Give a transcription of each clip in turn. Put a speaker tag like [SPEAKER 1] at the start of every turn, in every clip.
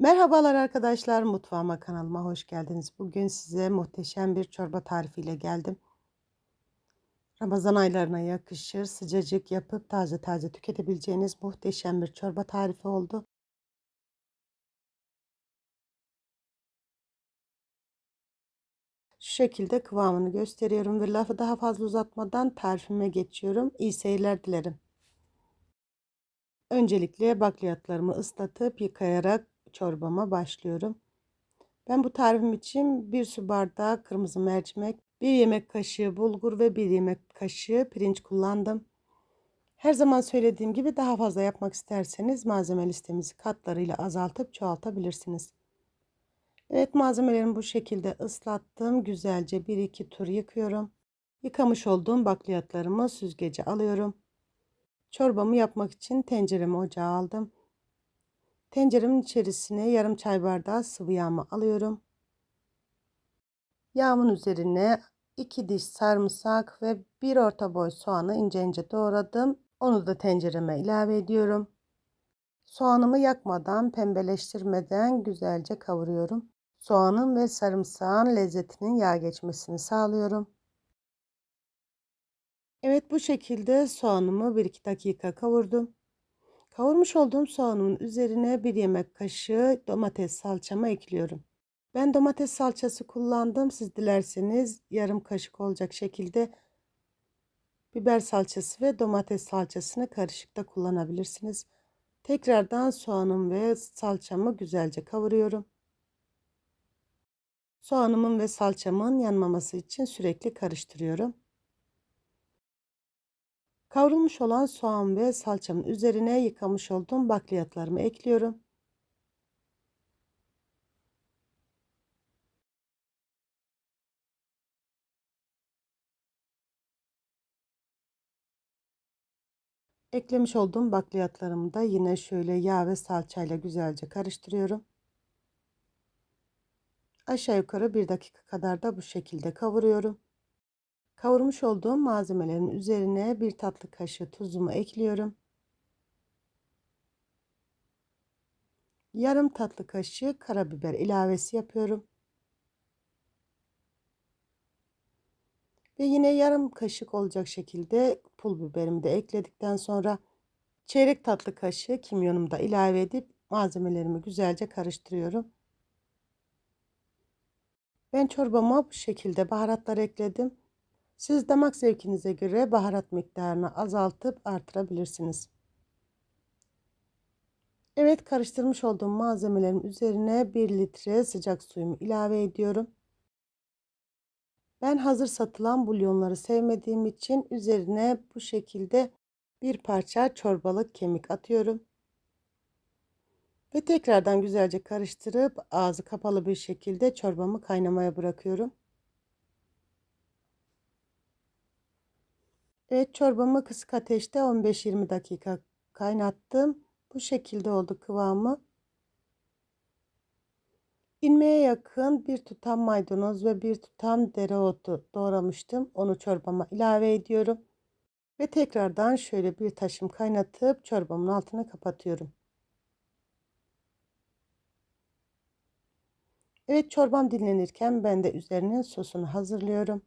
[SPEAKER 1] Merhabalar arkadaşlar, mutfağıma kanalıma hoş geldiniz. Bugün size muhteşem bir çorba tarifiyle geldim. Ramazan aylarına yakışır, sıcacık yapıp taze taze tüketebileceğiniz muhteşem bir çorba tarifi oldu. Şu şekilde kıvamını gösteriyorum ve lafı daha fazla uzatmadan tarifime geçiyorum. İyi seyirler dilerim. Öncelikle bakliyatlarımı ıslatıp yıkayarak çorbama başlıyorum. Ben bu tarifim için bir su bardağı kırmızı mercimek, bir yemek kaşığı bulgur ve bir yemek kaşığı pirinç kullandım. Her zaman söylediğim gibi daha fazla yapmak isterseniz malzeme listemizi katlarıyla azaltıp çoğaltabilirsiniz. Evet malzemelerimi bu şekilde ıslattım. Güzelce 1-2 tur yıkıyorum. Yıkamış olduğum bakliyatlarımı süzgece alıyorum. Çorbamı yapmak için tenceremi ocağa aldım. Tenceremin içerisine yarım çay bardağı sıvı yağımı alıyorum. Yağımın üzerine 2 diş sarımsak ve bir orta boy soğanı ince ince doğradım. Onu da tencereme ilave ediyorum. Soğanımı yakmadan, pembeleştirmeden güzelce kavuruyorum. Soğanın ve sarımsağın lezzetinin yağ geçmesini sağlıyorum. Evet bu şekilde soğanımı 1-2 dakika kavurdum. Kavurmuş olduğum soğanımın üzerine bir yemek kaşığı domates salçamı ekliyorum. Ben domates salçası kullandım. Siz dilerseniz yarım kaşık olacak şekilde biber salçası ve domates salçasını karışıkta kullanabilirsiniz. Tekrardan soğanım ve salçamı güzelce kavuruyorum. Soğanımın ve salçamın yanmaması için sürekli karıştırıyorum. Kavrulmuş olan soğan ve salçamın üzerine yıkamış olduğum bakliyatlarımı ekliyorum. Eklemiş olduğum bakliyatlarımı da yine şöyle yağ ve salçayla güzelce karıştırıyorum. Aşağı yukarı bir dakika kadar da bu şekilde kavuruyorum. Kavurmuş olduğum malzemelerin üzerine bir tatlı kaşığı tuzumu ekliyorum. Yarım tatlı kaşığı karabiber ilavesi yapıyorum. Ve yine yarım kaşık olacak şekilde pul biberimi de ekledikten sonra çeyrek tatlı kaşığı kimyonumu da ilave edip malzemelerimi güzelce karıştırıyorum. Ben çorbama bu şekilde baharatlar ekledim. Siz damak zevkinize göre baharat miktarını azaltıp artırabilirsiniz. Evet karıştırmış olduğum malzemelerin üzerine 1 litre sıcak suyumu ilave ediyorum. Ben hazır satılan bulyonları sevmediğim için üzerine bu şekilde bir parça çorbalık kemik atıyorum. Ve tekrardan güzelce karıştırıp ağzı kapalı bir şekilde çorbamı kaynamaya bırakıyorum. Evet çorbamı kısık ateşte 15-20 dakika kaynattım. Bu şekilde oldu kıvamı. İnmeye yakın bir tutam maydanoz ve bir tutam dereotu doğramıştım. Onu çorbama ilave ediyorum. Ve tekrardan şöyle bir taşım kaynatıp çorbamın altını kapatıyorum. Evet çorbam dinlenirken ben de üzerinin sosunu hazırlıyorum.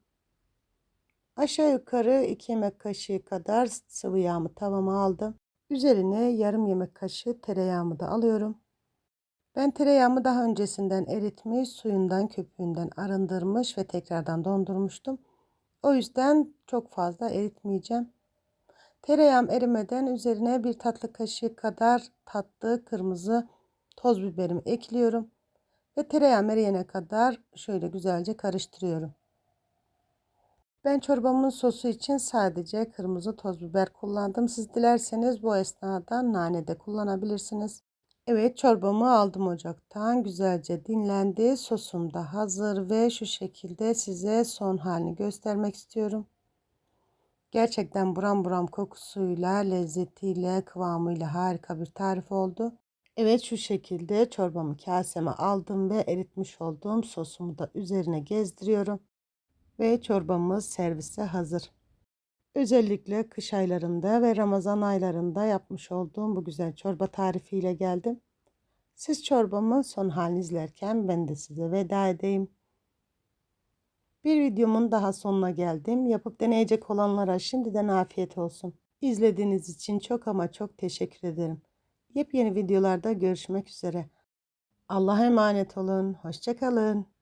[SPEAKER 1] Aşağı yukarı 2 yemek kaşığı kadar sıvı yağımı tavama aldım. Üzerine yarım yemek kaşığı tereyağımı da alıyorum. Ben tereyağımı daha öncesinden eritmiş, suyundan köpüğünden arındırmış ve tekrardan dondurmuştum. O yüzden çok fazla eritmeyeceğim. Tereyağım erimeden üzerine bir tatlı kaşığı kadar tatlı kırmızı toz biberimi ekliyorum. Ve tereyağım eriyene kadar şöyle güzelce karıştırıyorum. Ben çorbamın sosu için sadece kırmızı toz biber kullandım. Siz dilerseniz bu esnada nane de kullanabilirsiniz. Evet çorbamı aldım ocaktan. Güzelce dinlendi. Sosum da hazır ve şu şekilde size son halini göstermek istiyorum. Gerçekten buram buram kokusuyla, lezzetiyle, kıvamıyla harika bir tarif oldu. Evet şu şekilde çorbamı kaseme aldım ve eritmiş olduğum sosumu da üzerine gezdiriyorum ve çorbamız servise hazır. Özellikle kış aylarında ve Ramazan aylarında yapmış olduğum bu güzel çorba tarifiyle geldim. Siz çorbamın son halini izlerken ben de size veda edeyim. Bir videomun daha sonuna geldim. Yapıp deneyecek olanlara şimdiden afiyet olsun. İzlediğiniz için çok ama çok teşekkür ederim. Yepyeni videolarda görüşmek üzere. Allah'a emanet olun. Hoşçakalın.